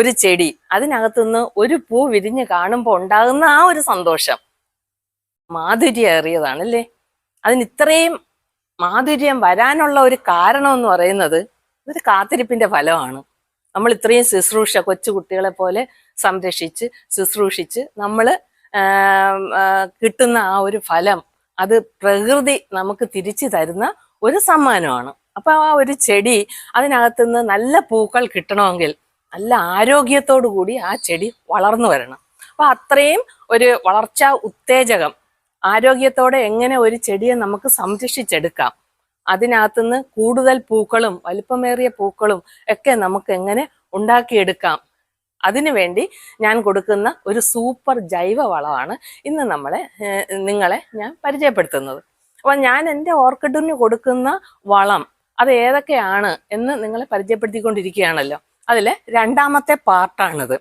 ഒരു ചെടി അതിനകത്തുനിന്ന് ഒരു പൂ വിരിഞ്ഞ് കാണുമ്പോൾ ഉണ്ടാകുന്ന ആ ഒരു സന്തോഷം. മാധുര്യമേറിയതാണ് അല്ലേ അതിന് ഇത്രയും മാധുര്യം വരാനുള്ള ഒരു കാരണം എന്ന് പറയുന്നത് ഇതൊരു കാത്തിരിപ്പിന്റെ ഫലമാണ്. നമ്മൾ ഇത്രയും ശുശ്രൂഷ കൊച്ചുകുട്ടികളെ പോലെ സംരക്ഷിച്ച് ശുശ്രൂഷിച്ച് നമ്മൾ കിട്ടുന്ന ആ ഒരു ഫലം അത് പ്രകൃതി നമുക്ക് തിരിച്ചു തരുന്ന ഒരു സമ്മാനമാണ്. അപ്പൊ ആ ഒരു ചെടി അതിനകത്തുനിന്ന് നല്ല പൂക്കൾ കിട്ടണമെങ്കിൽ നല്ല ആരോഗ്യത്തോടു കൂടി ആ ചെടി വളർന്നു വരണം. അപ്പൊ അത്രയും ഒരു വളർച്ചാ ഉത്തേജകം ആരോഗ്യത്തോടെ എങ്ങനെ ഒരു ചെടിയെ നമുക്ക് സംരക്ഷിച്ചെടുക്കാം അതിനകത്തുനിന്ന് കൂടുതൽ പൂക്കളും വലുപ്പമേറിയ പൂക്കളും ഒക്കെ നമുക്ക് എങ്ങനെ ഉണ്ടാക്കിയെടുക്കാം അതിനുവേണ്ടി ഞാൻ കൊടുക്കുന്ന ഒരു സൂപ്പർ ജൈവ വളമാണ് ഇന്ന് നമ്മളെ നിങ്ങളെ ഞാൻ പരിചയപ്പെടുത്തുന്നത്. അപ്പോൾ ഞാൻ എന്റെ ഓർക്കിഡിന് കൊടുക്കുന്ന വളം അത് ഏതൊക്കെയാണ് എന്ന് നിങ്ങളെ പരിചയപ്പെടുത്തിക്കൊണ്ടിരിക്കുകയാണല്ലോ. അതിലെ രണ്ടാമത്തെ പാർട്ടാണിത്.